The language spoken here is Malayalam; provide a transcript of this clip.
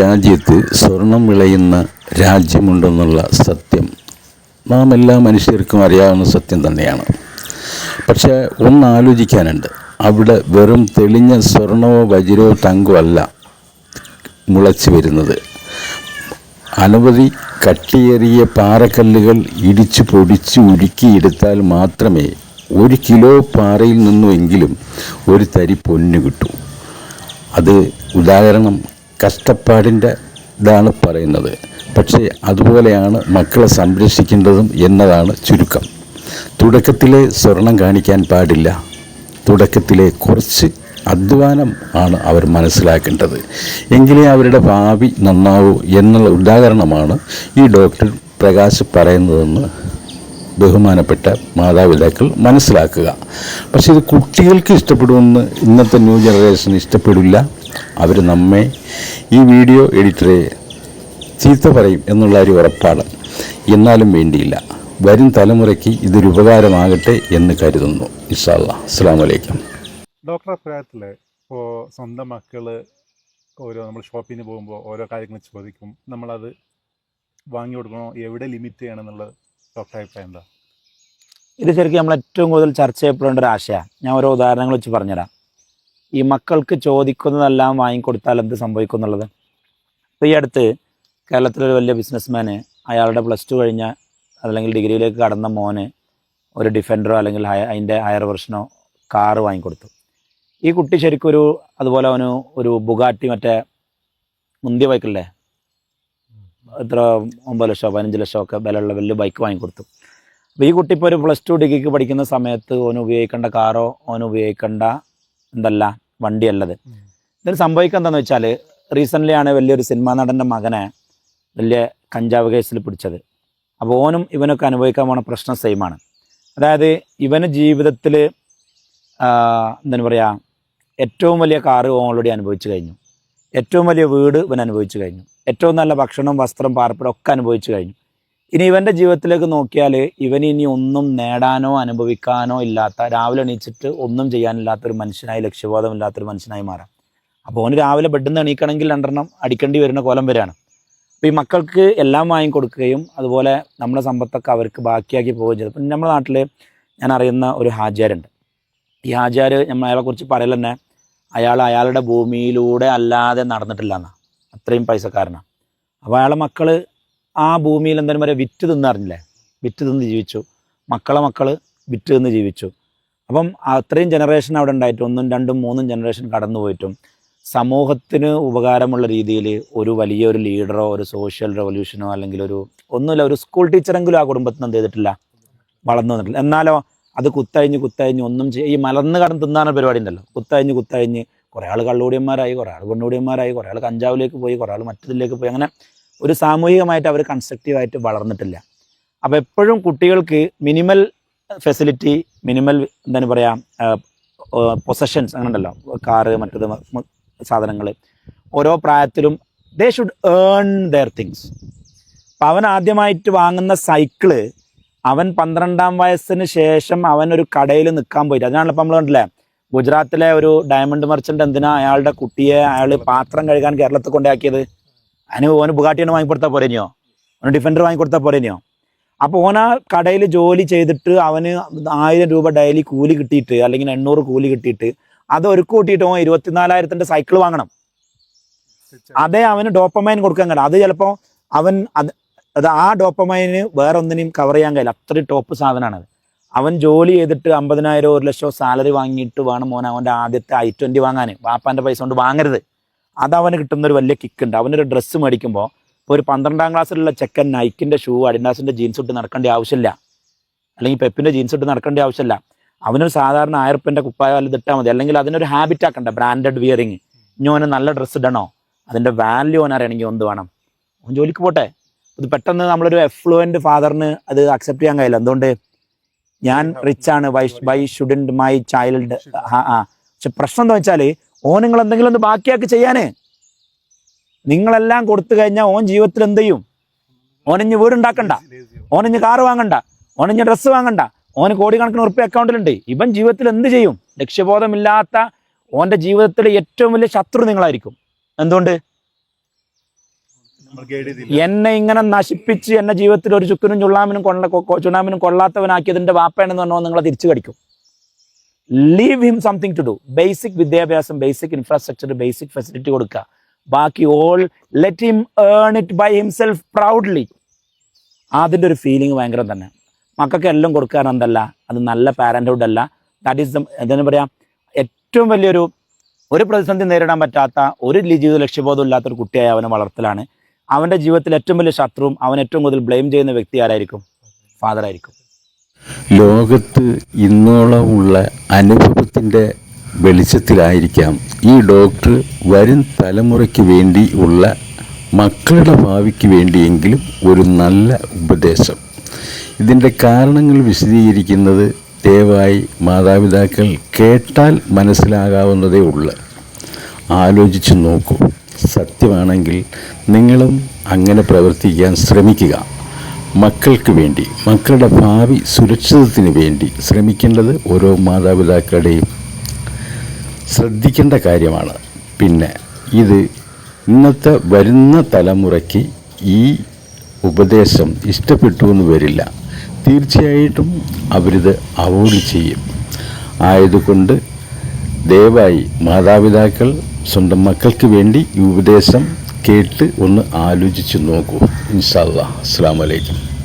രാജ്യത്ത് സ്വർണം വിളയുന്ന രാജ്യമുണ്ടെന്നുള്ള സത്യം നാം എല്ലാ മനുഷ്യർക്കും അറിയാവുന്ന സത്യം തന്നെയാണ്. പക്ഷേ ഒന്ന് ആലോചിക്കാനുണ്ട് അവിടെ വെറും തെളിഞ്ഞ സ്വർണമോ വജ്രമോ തങ്കോ അല്ല മുളച്ചു വരുന്നത്. അനവധി കട്ടിയേറിയ പാറക്കല്ലുകൾ ഇടിച്ചു പൊടിച്ച് ഉരുക്കിയെടുത്താൽ മാത്രമേ ഒരു കിലോ പാറയിൽ നിന്നുമെങ്കിലും ഒരു തരി പൊന്നു കിട്ടൂ. അത് ഉദാഹരണം കഷ്ടപ്പാടിന്റെ ഇതാണ് പറയുന്നത്. പക്ഷേ അതുപോലെയാണ് മക്കളെ സംരക്ഷിക്കേണ്ടതും എന്നതാണ് ചുരുക്കം. തുടക്കത്തിലെ സ്വർണം കാണിക്കാൻ പാടില്ല. തുടക്കത്തിലെ കുറച്ച് അധ്വാനം ആണ് അവർ മനസ്സിലാക്കേണ്ടത്. എങ്കിലേ അവരുടെ ഭാവി നന്നാവൂ എന്നുള്ള ഉദാഹരണമാണ് ഈ ഡോക്ടർ പ്രകാശ് പറയുന്നതെന്ന് ബഹുമാനപ്പെട്ട മാതാപിതാക്കൾ മനസ്സിലാക്കുക. പക്ഷേ ഇത് കുട്ടികൾക്ക് ഇഷ്ടപ്പെടുമെന്ന് ഇന്നത്തെ ന്യൂ ജനറേഷൻ ഇഷ്ടപ്പെടില്ല. അവർ നമ്മെ ഈ വീഡിയോ എഡിറ്ററെ ചീത്ത പറയും എന്നുള്ള ഒരു ഉറപ്പാണ്. എന്നാലും വേണ്ടിയില്ല. വരും തലമുറയ്ക്ക് ഇതൊരു ഉപകാരമാകട്ടെ എന്ന് കരുതുന്നു. ഇൻഷാല്ലാ അസ്സാം വലൈക്കും ഡോക്ടർ അഭിപ്രായത്തിൽ ഇപ്പോൾ സ്വന്തം മക്കൾ ഓരോ നമ്മൾ ഷോപ്പിങ്ങിന് പോകുമ്പോൾ ഓരോ കാര്യങ്ങൾ ചോദിക്കും. നമ്മളത് വാങ്ങി കൊടുക്കണോ? എവിടെ ലിമിറ്റ് ചെയ്യണം എന്നുള്ളത് ഡോക്ടർ അഭിപ്രായം എന്താ? ഇത് ശരിക്കും നമ്മൾ ഏറ്റവും കൂടുതൽ ചർച്ച ചെയ്യപ്പെടേണ്ട ഒരു ആശയമാണ് ഞാൻ ഓരോ ഉദാഹരണങ്ങൾ വെച്ച് പറഞ്ഞുതരാം. ഈ മക്കൾക്ക് ചോദിക്കുന്നതെല്ലാം വാങ്ങിക്കൊടുത്താൽ എന്ത് സംഭവിക്കും എന്നുള്ളത് ഇപ്പോൾ ഈ അടുത്ത് കേരളത്തിലൊരു വലിയ ബിസിനസ്മാന് അയാളുടെ പ്ലസ് ടു കഴിഞ്ഞ അല്ലെങ്കിൽ ഡിഗ്രിയിലേക്ക് കടന്ന മോന് ഒരു ഡിഫൻഡറോ അല്ലെങ്കിൽ ഹയ അതിന്റെ ഹയർ വെർഷനോ കാറ് വാങ്ങിക്കൊടുത്തു. ഈ കുട്ടി ശരിക്കും ഒരു അതുപോലെ അവന് ഒരു ബുഗാറ്റി മറ്റേ മുന്തിയ ബൈക്കല്ലേ എത്ര ഒമ്പത് ലക്ഷമോ പതിനഞ്ച് ലക്ഷമോ ഒക്കെ വിലയുള്ള വലിയ ബൈക്ക് വാങ്ങിക്കൊടുത്തു. അപ്പോൾ ഈ കുട്ടി ഇപ്പോൾ ഒരു പ്ലസ് ടു ഡിഗ്രിക്ക് പഠിക്കുന്ന സമയത്ത് ഓന് ഉപയോഗിക്കേണ്ട കാറോ ഓന് ഉപയോഗിക്കേണ്ട എന്തല്ല വണ്ടിയല്ലത്. ഇതിന് സംഭവിക്കുക എന്താണെന്ന് വെച്ചാൽ റീസെന്റ്ലി ആണ് വലിയൊരു സിനിമാ നടന്റെ മകനെ വലിയ കഞ്ചാവ് കേസിൽ പിടിച്ചത്. അപ്പോൾ ഓനും ഇവനൊക്കെ അനുഭവിക്കാൻ പോണ പ്രശ്നം സെയിമാണ് അതായത് ഇവന് ജീവിതത്തിൽ എന്താണ് പറയുക ഏറ്റവും വലിയ കാറ് ഓൾറെഡി അനുഭവിച്ചു കഴിഞ്ഞു. ഏറ്റവും വലിയ വീട് ഇവൻ അനുഭവിച്ചു കഴിഞ്ഞു. ഏറ്റവും നല്ല ഭക്ഷണം വസ്ത്രം പാർപ്പിടം ഒക്കെ അനുഭവിച്ചു കഴിഞ്ഞു. ഇനി ഇവന്റെ ജീവിതത്തിലേക്ക് നോക്കിയാൽ ഇവൻ ഇനി ഒന്നും നേടാനോ അനുഭവിക്കാനോ ഇല്ലാത്ത രാവിലെ എണീച്ചിട്ട് ഒന്നും ചെയ്യാനില്ലാത്ത ഒരു മനുഷ്യനായി ലക്ഷ്യബോധമില്ലാത്തൊരു മനുഷ്യനായി മാറാം. അപ്പോൾ ഓന് രാവിലെ ബെഡിൽ നിന്ന് എണീക്കണമെങ്കിൽ രണ്ടെണ്ണം അടിക്കേണ്ടി വരുന്ന കോലം വരെയാണ്. അപ്പോൾ ഈ മക്കൾക്ക് എല്ലാം വാങ്ങിക്കൊടുക്കുകയും അതുപോലെ നമ്മുടെ സമ്പത്തൊക്കെ അവർക്ക് ബാക്കിയാക്കി പോവുകയും ചെയ്തു. പിന്നെ നമ്മുടെ നാട്ടിൽ ഞാൻ അറിയുന്ന ഒരു ഹാജാരുണ്ട് ഈ ഹാജാർ നമ്മൾ അയാളെക്കുറിച്ച് പറയൽ തന്നെ അയാൾ അയാളുടെ ഭൂമിയിലൂടെ അല്ലാതെ നടന്നിട്ടില്ല എന്നാണ് അത്രയും പൈസക്കാരനാണ് അപ്പോൾ അയാളെ മക്കൾ ആ ഭൂമിയിൽ എന്തായാലും വരെ വിറ്റ് തിന്നറിഞ്ഞില്ലേ? വിറ്റ് തിന്ന് ജീവിച്ചു. മക്കളെ മക്കൾ വിറ്റ് തിന്ന് ജീവിച്ചു. അപ്പം അത്രയും ജനറേഷൻ അവിടെ ഉണ്ടായിട്ട് ഒന്നും രണ്ടും മൂന്നും ജനറേഷൻ കടന്നു പോയിട്ടും സമൂഹത്തിന് ഉപകാരമുള്ള രീതിയിൽ ഒരു വലിയൊരു ലീഡറോ ഒരു സോഷ്യൽ റെവല്യൂഷനോ അല്ലെങ്കിൽ ഒരു ഒന്നുമില്ല ഒരു സ്കൂൾ ടീച്ചറെങ്കിലും ആ കുടുംബത്തിന് എന്ത് ചെയ്തിട്ടില്ല? വളർന്നു വന്നിട്ടില്ല. എന്നാലോ അത് കുത്തഴിഞ്ഞ് കുത്തഴിഞ്ഞ് ഒന്നും ചെയ്യും ഈ മലർന്ന് കടന്ന് തിന്നാണ് പരിപാടി ഉണ്ടല്ലോ. കുത്തഴിഞ്ഞ് കുത്തഴിഞ്ഞ് കുറേ ആൾ കള്ളുകൂടിയന്മാരായി കുറേ ആൾ പെണ്ണുകൂടിയന്മാരായി കുറേ ആൾ കഞ്ചാവിലേക്ക് പോയി കുറേ ആൾ മറ്റതിലേക്ക് പോയി അങ്ങനെ ഒരു സാമൂഹികമായിട്ട് അവർ കൺസ്ട്രക്റ്റീവായിട്ട് വളർന്നിട്ടില്ല. അപ്പോൾ എപ്പോഴും കുട്ടികൾക്ക് മിനിമൽ ഫെസിലിറ്റി മിനിമൽ എന്താണ് പറയുക പൊസഷൻസ് അങ്ങനെ ഉണ്ടല്ലോ കാറ് മറ്റത് സാധനങ്ങൾ ഓരോ പ്രായത്തിലും they should earn their things അപ്പം അവൻ ആദ്യമായിട്ട് വാങ്ങുന്ന സൈക്കിൾ അവൻ പന്ത്രണ്ടാം വയസ്സിന് ശേഷം അവൻ ഒരു കടയിൽ നിൽക്കാൻ പോയിട്ട് അതിനാണല്ലോ ഇപ്പം നമ്മൾ കണ്ടില്ലേ? ഗുജറാത്തിലെ ഒരു ഡയമണ്ട് മെർച്ചന്റ് എന്തിനാ അയാളുടെ കുട്ടിയെ അയാൾ പാത്രം കഴുകാൻ കേരളത്തിൽ കൊണ്ടാക്കിയത് അതിന് ഓന് ബുഗാട്ടിയാണ് വാങ്ങിക്കൊടുത്താൽ പോരേനിയോ? ഓന് ഡിഫൻഡർ വാങ്ങിക്കൊടുത്താൽ പോരേനിയോ? അപ്പോൾ ഓൻ ആ കടയിൽ ജോലി ചെയ്തിട്ട് അവന് ആയിരം രൂപ ഡെയിലി കൂലി കിട്ടിയിട്ട് അല്ലെങ്കിൽ എണ്ണൂറ് കൂലി കിട്ടിയിട്ട് അത് ഒരു കൂട്ടിയിട്ട് ഓൻ ഇരുപത്തിനാലായിരത്തിന്റെ സൈക്കിൾ വാങ്ങണം. അതേ അവന് ഡോപ്പമൈൻ കൊടുക്കാൻ കഴിയില്ല. അത് ചിലപ്പോൾ അവൻ അത് അത് ആ ഡോപ്പമൈന് വേറെ ഒന്നിനെയും കവർ ചെയ്യാൻ കഴിയില്ല. അത്രയും ടോപ്പ് സാധനമാണത് അവൻ ജോലി ചെയ്തിട്ട് അമ്പതിനായിരം ഒരു ലക്ഷം സാലറി വാങ്ങിയിട്ട് വേണം മോൻ അവന്റെ ആദ്യത്തെ ഐ ട്വന്റി വാങ്ങാൻ. വാപ്പാന്റെ പൈസ കൊണ്ട് വാങ്ങരുത്. അത് അവന് കിട്ടുന്ന ഒരു വലിയ കിക്ക് ഉണ്ട്. അവനൊരു ഡ്രസ്സ് മേടിക്കുമ്പോൾ ഇപ്പോൾ ഒരു പന്ത്രണ്ടാം ക്ലാസ്സിലുള്ള ചെക്കൻ നൈക്കിന്റെ ഷൂ അഡിഡാസിന്റെ ജീൻസ് ഇട്ട് നടക്കേണ്ട ആവശ്യമില്ല. അല്ലെങ്കിൽ പെപ്പിന്റെ ജീൻസ് ഇട്ട് നടക്കേണ്ട ആവശ്യമില്ല. അവനൊരു സാധാരണ ആയിരപ്പന്റെ കുപ്പായ വല്ലതും ഇട്ടാൽ മതി. അല്ലെങ്കിൽ അതിനൊരു ഹാബിറ്റ് ആക്കണ്ട. ബ്രാൻഡഡ് വിയറിങ് ഇനി ഓന് നല്ല ഡ്രസ്സ് ഇടണോ? അതിന്റെ വാല്യൂ ഓൻ അറിയണമെങ്കിൽ എന്ത് വേണം? ഓൻ ജോലിക്ക് പോട്ടെ. ഇത് പെട്ടെന്ന് നമ്മളൊരു എഫ്ലുവന്റ് ഫാദറിന് അത് അക്സെപ്റ്റ് ചെയ്യാൻ കഴിയില്ല. എന്തുകൊണ്ട്? ഞാൻ റിച്ച് ആണ്. Why why shouldn't my child ആ പക്ഷെ പ്രശ്നം എന്താ വെച്ചാൽ ഓൻ നിങ്ങൾ എന്തെങ്കിലും ഒന്ന് ബാക്കിയാക്കി ചെയ്യാനേ. നിങ്ങളെല്ലാം കൊടുത്തു കഴിഞ്ഞാൽ ഓൻ ജീവിതത്തിൽ എന്ത് ചെയ്യും? ഓനഞ്ഞ് വീടുണ്ടാക്കണ്ട ഓനഞ്ഞ് കാറ് വാങ്ങണ്ട. ഓനഞ്ഞ് ഡ്രസ്സ് വാങ്ങണ്ട. ഓന് കോടിക്കണക്കിന് ഉറപ്പ് അക്കൗണ്ടിലുണ്ട് ഇവൻ ജീവിതത്തിൽ എന്ത് ചെയ്യും? ലക്ഷ്യബോധമില്ലാത്ത ഓന്റെ ജീവിതത്തിലെ ഏറ്റവും വലിയ ശത്രു നിങ്ങളായിരിക്കും. എന്തുകൊണ്ട്? എന്നെ ഇങ്ങനെ നശിപ്പിച്ച് എന്നെ ജീവിതത്തിൽ ഒരു ചുക്കിനും ചുള്ളാമിനും കൊള്ള ചുണാമിനും കൊ- ചുണ്ണാമിനും കൊള്ളാത്തവനാക്കിയതിന്റെ വാപ്പയാണെന്ന് പറഞ്ഞാൽ നിങ്ങളെ തിരിച്ചു കടിക്കും. Leave him something to do basic വിദ്യാഭ്യാസം ബേസിക് ഇൻഫ്രാസ്ട്രക്ചർ ബേസിക് ഫെസിലിറ്റി കൊടുക്കുക. ബാക്കി all let him earn it by himself proudly അതിന്റെ ഒരു ഫീലിംഗ് ഭയങ്കര തന്നെ. മക്കൾക്ക് എല്ലാം കൊടുക്കാൻ എന്തല്ല? അത് നല്ല പാരന്റ്ഹുഡ് അല്ല. ദാറ്റ് ഈസ് എന്താ പറയുക ഏറ്റവും വലിയൊരു ഒരു പ്രതിസന്ധി നേരിടാൻ പറ്റാത്ത ഒരു ജീവിത ലക്ഷ്യബോധം ഇല്ലാത്ത ഒരു കുട്ടിയായി അവനെ വളർത്തലാണ്. അവന്റെ ജീവിതത്തിൽ ഏറ്റവും വലിയ ശത്രുവും അവൻ ഏറ്റവും കൂടുതൽ ബ്ലെയിം ചെയ്യുന്ന വ്യക്തി ആരായിരിക്കും? ഫാദർ ആയിരിക്കും. ലോകത്ത് ഇന്നോളമുള്ള അനുഭവത്തിന്റെ വെളിച്ചത്തിലായിരിക്കാം ഈ ഡോക്ടർ വരും തലമുറയ്ക്ക് വേണ്ടി ഉള്ള മക്കളുടെ ഭാവിക്ക് വേണ്ടിയെങ്കിലും ഒരു നല്ല ഉപദേശം. ഇതിന്റെ കാരണങ്ങൾ വിശദീകരിക്കുന്നത് ദയവായി മാതാപിതാക്കൾ കേട്ടാൽ മനസ്സിലാകാവുന്നതേ ഉള്ളൂ. ആലോചിച്ച് നോക്കൂ. സത്യമാണെങ്കിൽ നിങ്ങളും അങ്ങനെ പ്രവർത്തിക്കാൻ ശ്രമിക്കുക. മക്കൾക്ക് വേണ്ടി മക്കളുടെ ഭാവി സുരക്ഷിതത്തിന് വേണ്ടി ശ്രമിക്കേണ്ടത് ഓരോ മാതാപിതാക്കളുടെയും ശ്രദ്ധിക്കേണ്ട കാര്യമാണ്. പിന്നെ ഇത് ഇന്നത്തെ വരുന്ന തലമുറയ്ക്ക് ഈ ഉപദേശം ഇഷ്ടപ്പെട്ടു എന്ന് വരില്ല. തീർച്ചയായിട്ടും അവരിത് അവോയ്ഡ് ചെയ്യും. ആയതുകൊണ്ട് ദയവായി മാതാപിതാക്കൾ സ്വന്തം മക്കൾക്ക് വേണ്ടി ഈ ഉപദേശം കേട്ട് ഒന്ന് ആലോചിച്ച് നോക്കൂ. ഇൻഷാ അല്ലാ അസ്സാം വലൈക്കും